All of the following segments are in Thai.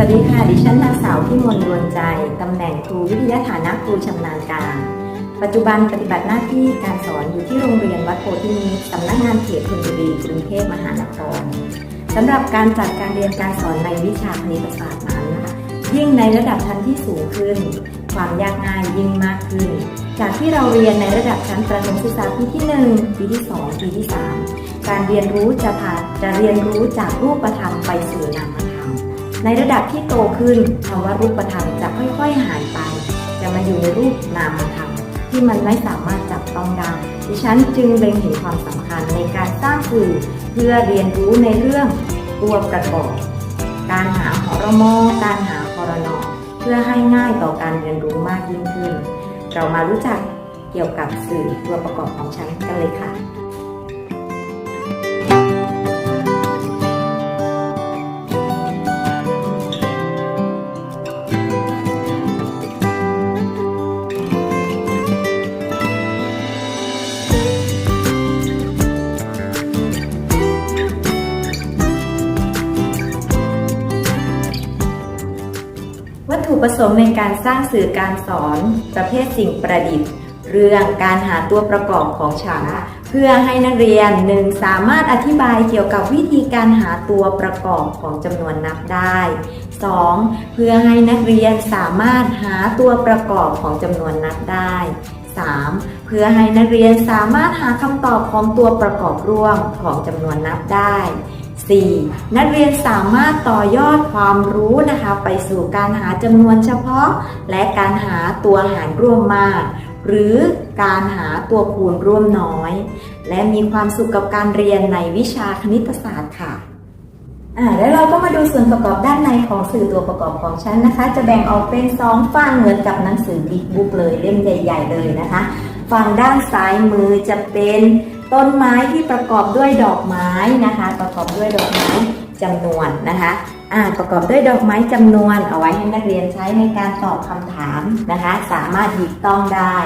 วัสดีค่ะ ดิฉันนางสาวที่มนดวนใจ ตำแหน่งครูวิทยาฐานะครูชำนาญการ ปัจจุบันปฏิบัติหน้าที่การสอนอยู่ที่โรงเรียนวัดโพธิมิตรสำนักงานเขตธนบุรีกรุงเทพมหานครสำหรับการจัดการเรียนการสอนในวิชาคณิตศาสตร์นั้นนะคะยิ่งในระดับชั้นที่สูงขึ้น ความยากง่ายยิ่งมากขึ้น จากที่เราเรียนในระดับชั้นประถมศึกษาปีที่ 1 ปีที่ 2 ปีที่ 3 การเรียนรู้จะผ่านจะเรียนรู้จากรูปธรรมไปสู่นามธรรม ในระดับที่โตขึ้นคำว่ารูปธรรมจะค่อยๆหายไป จะมาอยู่ในรูปนามธรรมที่มันไม่สามารถจับต้องได้ดิฉันจึงเล็งเห็นความสำคัญในการสร้างสื่อเพื่อเรียนรู้ในเรื่องตัวประกอบการหาหอรมอการหาคอรนอเพื่อให้ง่ายต่อการเรียนรู้มากยิ่งขึ้น เรามารู้จักเกี่ยวกับสื่อตัวประกอบของฉันกันเลยค่ะ ประสงค์ในการสร้างสื่อการสอนประเภทสิ่งประดิษฐ์ เรื่องการหาตัวประกอบของฉากเพื่อให้นักเรียนหนึ่งสามารถอธิบายเกี่ยวกับวิธีการหาตัวประกอบของจำนวนนับได้ 2. เพื่อให้นักเรียนสามารถหาตัวประกอบของจำนวนนับได้ 3. เพื่อให้นักเรียนสามารถหาคำตอบของตัวประกอบร่วมของจำนวนนับได้ 4. นักเรียนสามารถต่อยอดความรู้นะคะ ไปสู่การหาจำนวนเฉพาะ และการหาตัวหารร่วมมาก หรือการหาตัวคูณร่วมน้อย และมีความสุขกับการเรียนในวิชาคณิตศาสตร์ค่ะอ่าแล้วเราก็มาดูส่วนประกอบด้านในของสื่อตัวประกอบของฉันนะคะ จะแบ่งออกเป็น 2 ฝั่งเหมือนกับหนังสือบิ๊กบุ๊กเลยเล่มใหญ่ ๆ เลยนะคะ ฝั่งด้านซ้ายมือจะเป็น ต้นไม้ที่ประกอบด้วยดอกไม้นะคะ ประกอบด้วยดอกไม้จำนวนนะคะอ่าประกอบด้วยดอกไม้จำนวนเอาไว้ให้นักเรียนใช้ในการตอบคำถามนะคะ สามารถหยิบต้องได้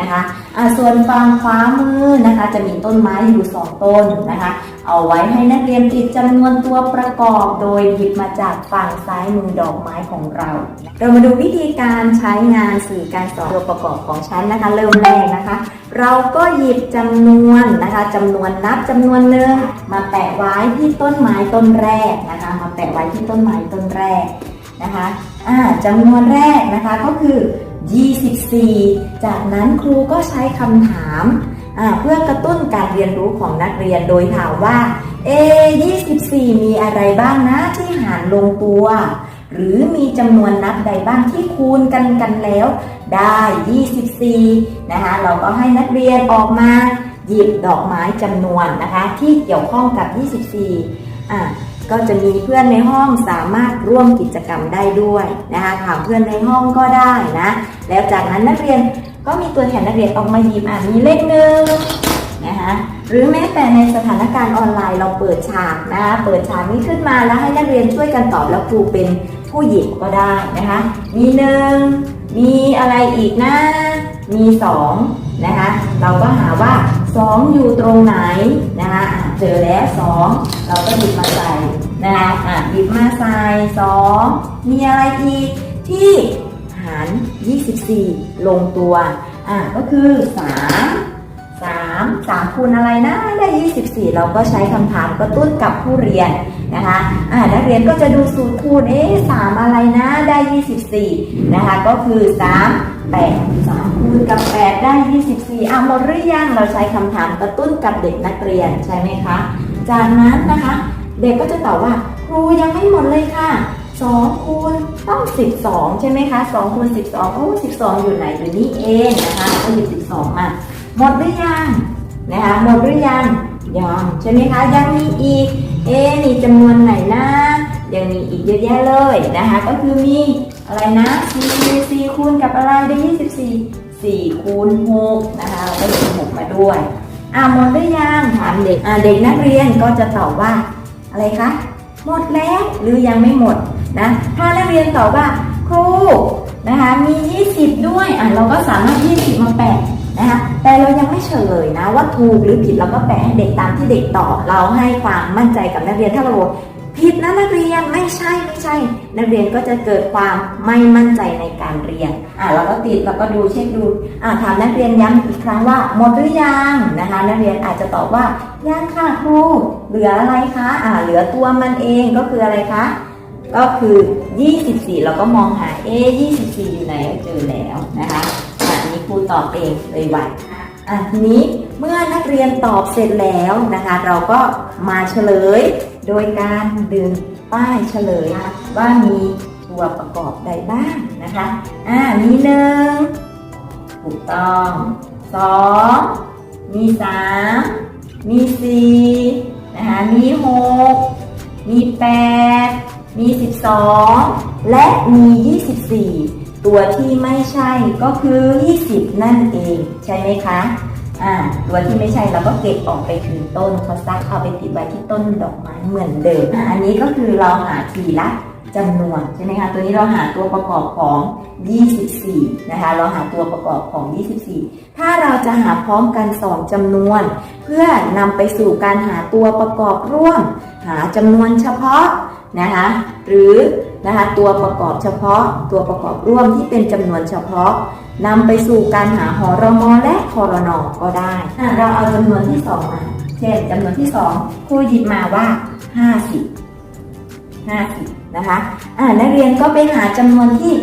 นะคะอ่าส่วนฝั่งขวามือนะคะจะมีต้นไม้อยู่สองต้นนะคะ เอาไว้ให้นักเรียนติดจำนวนตัวประกอบ โดยหยิบมาจากฝั่งซ้ายมือดอกไม้ของเรา เรามาดูวิธีการใช้งานสื่อการสอนตัวประกอบของชั้นนะคะ เริ่มแรกนะคะ เราก็หยิบจำนวนนะคะจำนวนนับจำนวนหนึ่งมาแปะไว้ที่ต้นไม้ต้นแรกนะคะ มาแปะไว้ที่ต้นไม้ต้นแรกนะคะอ่าจำนวนแรกนะคะก็คือ 24 จากนั้นครูก็ใช้คำถามเพื่อกระตุ้นการเรียนรู้ของนักเรียนโดยถามว่าเอ24 มีอะไรบ้างนะที่หารลงตัว หรือมีจำนวนนับใดบ้างที่คูณกันกันแล้ว ได้ 24 นะคะเราก็ให้นักเรียนออกมาหยิบดอกไม้จำนวนนะคะที่เกี่ยวข้องกับ 24อะ ก็จะมีเพื่อนในห้องสามารถร่วมกิจกรรมได้ด้วยนะคะถามเพื่อนในห้องก็ได้นะ แล้วจากนั้นนักเรียนก็มีตัวแทนนักเรียนออกมาหยิบอะมีเลขหนึ่งนะคะหรือแม้แต่ในสถานการณ์ออนไลน์เราเปิดฉากนะคะเปิดฉากนี้ขึ้นมาแล้วให้นักเรียนช่วยกันตอบแล้วครูเป็นผู้หยิบก็ได้นะคะมีหนึ่งมีอะไรอีกนะมีสองนะคะเราก็หาว่าสองอยู่ตรงไหนนะคะอะ เจอแล้วสองเราก็หยิบมาใส่นะคะอะหยิบมาใส่สองมีอะไรอีกที่หาร 24 ลงตัวอะก็คือ3 3 3คูณอะไรนะได้ 24 เราก็ใช้คำถามกระตุ้นกับผู้เรียนนะคะอ่านักเรียนก็จะดูสูตรคูณเอ๊ะ3อะไรนะได้ 24 นะคะก็คือ 3 8 3คูณกับ8ได้24อะหมดหรือยังเราใช้คำถามกระตุ้นกับเด็กนักเรียนใช่ไหมคะ จากนั้นนะคะ เด็กก็จะตอบว่าครูยังไม่หมดเลยค่ะ2คูณต้อง12ใช่ไหมคะ2คูณ12โอ้12องอยู่ไหนอยู่นี่เองนะคะก็หยิบ12มาหมดหรือยังนะคะหมดหรือยังยังใช่ไหมคะยังมีอีกเอ๊ะมีจำนวนไหนนะ ยังมีอีกเยอะแยะเลยนะคะ ก็คือมีอะไรนะ4 4คูณกับอะไรได้ 24 4คูณ6นะคะเราก็หยิบ6มาด้วยอ่าหมดหรือยังถามเด็กอ่าเด็กนักเรียนก็จะตอบว่าอะไรคะหมดแล้วหรือยังไม่หมดนะถ้านักเรียนตอบว่าครูนะคะมี 20 ด้วยอะเราก็สามารถ 20 มาแปะนะคะแต่เรายังไม่เฉลยนะว่าถูกหรือผิดเราก็แปะให้เด็กตามที่เด็กตอบเราให้ความมั่นใจกับนักเรียนถ้าเรา ผิดนะนักเรียนไม่ใช่ไม่ใช่ นักเรียนก็จะเกิดความไม่มั่นใจในการเรียนอ่าเราก็ติดเราก็ดูเช็คดูอ่าถามนักเรียนย้ำอีกครั้งว่าหมดหรือยังนะคะนักเรียนอาจจะตอบว่ายังค่ะครูเหลืออะไรคะอ่าเหลือตัวมันเองก็คืออะไรคะก็คือ 24 เราก็มองหาเอ๊24 อยู่ไหนเจอแล้วนะคะอันนี้ครูตอบเองเลยไวอะทีนี้เมื่อนักเรียนตอบเสร็จแล้วนะคะ เราก็มาเฉลย โดยการดึงป้ายเฉลยว่ามีตัวประกอบใดบ้างนะคะอ่ามีหนึ่งถูกต้องสองมีสามมีสี่นะคะมีหกมีแปดมี12และมี24ตัวที่ไม่ใช่ก็คือ20นั่นเองใช่ไหมคะ อ่าตัวที่ไม่ใช่เราก็เก็บออกไปคืนต้นเขาซักเอาไปติดไว้ที่ต้นดอกไม้เหมือนเดิมอะอันนี้ก็คือเราหาทีละจำนวนใช่ไหมคะตัวนี้เราหาตัวประกอบของ 24 นะคะ เราหาตัวประกอบของ 24 ถ้าเราจะหาพร้อมกันสองจำนวน เพื่อนำไปสู่การหาตัวประกอบร่วม หาจำนวนเฉพาะนะคะ หรือ นะคะตัวประกอบเฉพาะ ตัวประกอบร่วมที่เป็นจำนวนเฉพาะนำไปสู่การหาหอรมอและคอรนอก็ได้ เราเอาจำนวนที่สองมาเช่นจำนวนที่สองครูหยิบมาว่า 50 50นะคะอ่านักเรียนก็ไปหาจำนวนที่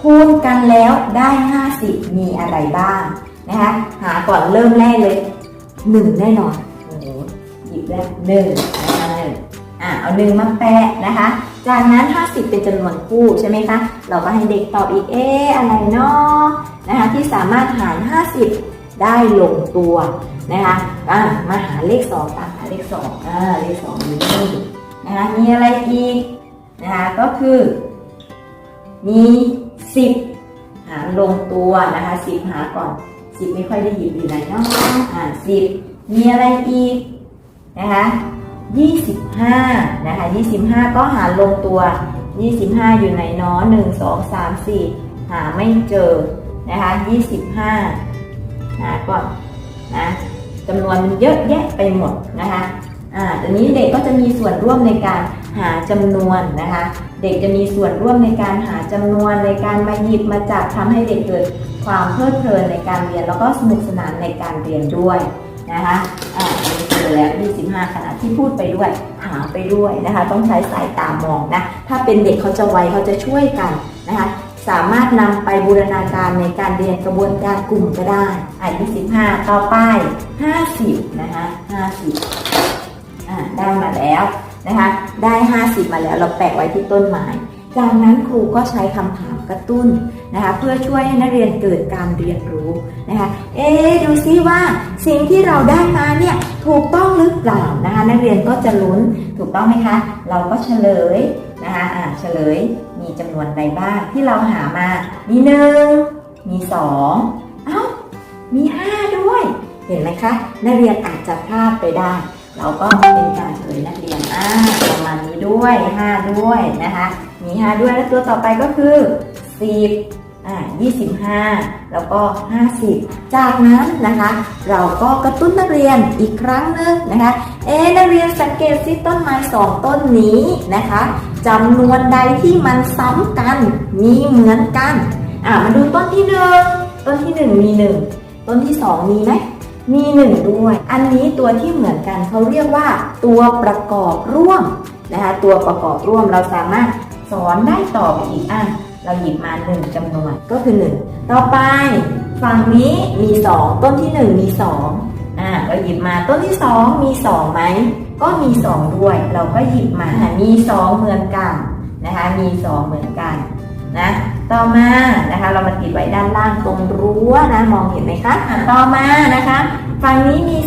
คูณกันแล้วได้ 50 มีอะไรบ้างนะคะหาก่อนเริ่มแรกเลย 1 แน่นอนโอ้หยิบแล้วหนึ่งนะคะหนึ่งอ่าเอาหนึ่งมาแปะนะคะ จากนั้น 50 เป็นจำนวนคู่ใช่ไหมคะ เราก็ให้เด็กตอบอีกเอ๊ะอะไรเนาะนะคะที่สามารถหาร 50 ได้ลงตัวนะคะอ่ามาหาเลข2ตามหาเลข2อ่าเลข2อยู่นี่นะคะมีอะไรอีกนะคะก็คือ มี 10 หารลงตัวนะคะ 10 หาก่อน 10 ไม่ค่อยได้หยิบอยู่ไหนเนาะอ่า10 มีอะไรอีกนะคะ 25 นะคะ 25 ก็หารลงตัว 25 อยู่ไหนเนาะ1 2 3 4 หาไม่เจอนะคะ 25หาก่อนนะจำนวนมันเยอะแยะไปหมดนะคะอ่าตอนนี้เด็กก็จะมีส่วนร่วมในการหาจำนวนนะคะ เด็กจะมีส่วนร่วมในการหาจำนวนในการมาหยิบมาจับทำให้เด็กเกิดความเพลิดเพลินในการเรียน แล้วก็สนุกสนานในการเรียนด้วยนะคะอ่า นแล้ว 25 ขณะที่พูดไปด้วย หาไปด้วยนะคะ ต้องใช้สายตามองนะ ถ้าเป็นเด็กเขาจะไวเขาจะช่วยกันนะคะ สามารถนำไปบูรณาการในการเรียนกระบวนการกลุ่มก็ได้อะ25ต่อไป 50 นะคะ 50 อ่า ได้มาแล้วนะคะ ได้ 50 มาแล้ว เราแปะไว้ที่ต้นไม้ จากนั้นครูก็ใช้คำถามกระตุ้น นะคะเพื่อช่วยให้นักเรียนเกิดการเรียนรู้นะคะเอ๊ดูซิว่าสิ่งที่เราได้มาเนี่ยถูกต้องหรือเปล่านะคะนักเรียนก็จะลุ้นถูกต้องไหมคะ เราก็เฉลยนะคะอ่าเฉลยมีจำนวนใดบ้างที่เราหามา มีหนึ่งมีสองเอ้ามีห้าด้วย เห็นไหมคะ นักเรียนอาจจะพลาดไปได้ เราก็เป็นการเฉลยนักเรียนอ่าประมาณนี้ด้วย 5 ด้วยนะคะ มี 5 ด้วย แล้วตัวต่อไปก็คือ 10อ่า25 แล้วก็ 50 จากนั้นนะคะ เราก็กระตุ้นนักเรียนอีกครั้งหนึงนะคะ เอ๊นักเรียนสังเกตซิต้นไม้สองต้นนี้นะคะจำนวนใดที่มันซ้ำกัน มีเหมือนกัน อ่ามาดูต้นที่หนึ่งต้นที่หนึ่งมีหนึ่งต้นที่สองมีไหมมีหนึ่งด้วย อันนี้ตัวที่เหมือนกันเขาเรียกว่า ตัวประกอบร่วมนะคะตัวประกอบร่วมเราสามารถสอนได้ต่อไปอีกอะ เราหยิบมาหนึ่งจำนวนก็คือหนึ่งต่อไปฝั่งนี้มีสองต้นที่หนึ่งมีสองอะเราหยิบมาต้นที่สองมีสองไหมก็มีสองด้วย เราก็หยิบมาอ่มีสองเหมือนกันนะคะ มีสองเหมือนกันนะต่อมานะคะ เรามาติดไว้ด้านล่างตรงรั้วนะมองเห็นไหมคะอะต่อมานะคะฝั่งนี้มี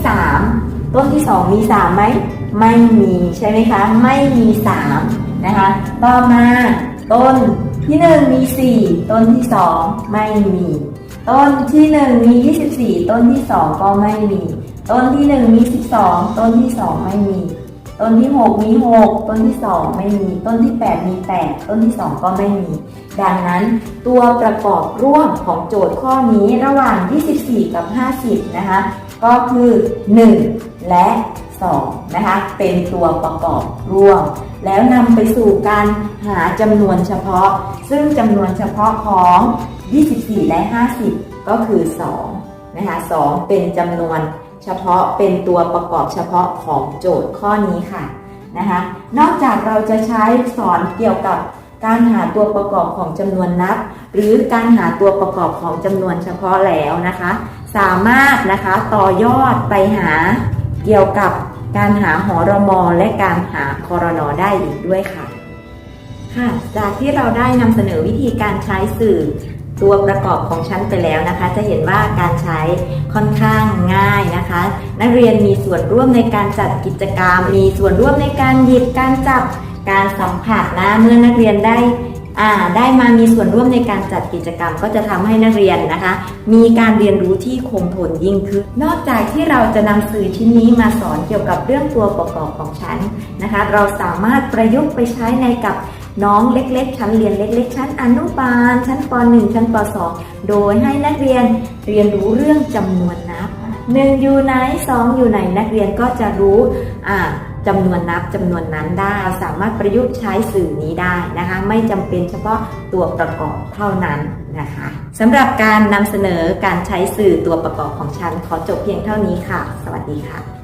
3ต้นที่2มี3ไหมไม่มีใช่ไหมคะ ไม่มี3นะคะ ต่อมาต้น ที่ 1 มี 4 ต้นที่ 2 ไม่มี ต้นที่ 1 มี 24 ต้นที่ 2 ก็ไม่มี ต้นที่ 1 มี 12 ต้นที่ 2 ไม่มี ต้นที่ 6 มี 6 ต้นที่ 2 ไม่มี ต้นที่ 8 มี 8 ต้นที่ 2 ก็ไม่มี ดังนั้นตัวประกอบร่วมของโจทย์ข้อนี้ระหว่าง 24 กับ 50 นะคะ ก็คือ 1 และ 2นะคะเป็นตัวประกอบร่วม แล้วนำไปสู่การหาจำนวนเฉพาะ ซึ่งจำนวนเฉพาะของ 24 และ 50 ก็คือ2นะคะ2เป็นจำนวนเฉพาะเป็นตัวประกอบเฉพาะของโจทย์ข้อนี้ค่ะนะคะนอกจากเราจะใช้สอนเกี่ยวกับการหาตัวประกอบของจำนวนนับ หรือการหาตัวประกอบของจำนวนเฉพาะแล้วนะคะ สามารถนะคะต่อยอดไปหาเกี่ยวกับ การหาหอรมอและการหาคอรนอได้อีกด้วยค่ะ ค่ะ จากที่เราได้นำเสนอวิธีการใช้สื่อตัวประกอบของชั้นไปแล้วนะคะ จะเห็นว่าการใช้ค่อนข้างง่ายนะคะ นักเรียนมีส่วนร่วมในการจัดกิจกรรม มีส่วนร่วมในการหยิบการจับการสัมผัสนะเมื่อนักเรียนได้ ได้มามีส่วนร่วมในการจัดกิจกรรม ก็จะทำให้นักเรียนนะคะ มีการเรียนรู้ที่คงทนยิ่งขึ้น นอกจากที่เราจะนำสื่อชิ้นนี้มาสอนเกี่ยวกับเรื่องตัวประกอบของชั้นนะคะ เราสามารถประยุกต์ไปใช้ในกับน้องเล็กๆ ชั้นเรียนเล็ก ๆ ชั้นอนุบาล ชั้นป .1 ชั้นป .2 โดยให้นักเรียนเรียนรู้เรื่องจำนวนนับหนึ่งอยู่ไหนสองอยู่ไหนนักเรียนก็จะรู้อ่า จำนวนนับจำนวนนั้นได้ สามารถประยุกต์ใช้สื่อนี้ได้นะคะ ไม่จำเป็นเฉพาะตัวประกอบเท่านั้นนะคะสำหรับการนำเสนอการใช้สื่อตัวประกอบของฉันขอจบเพียงเท่านี้ค่ะ สวัสดีค่ะ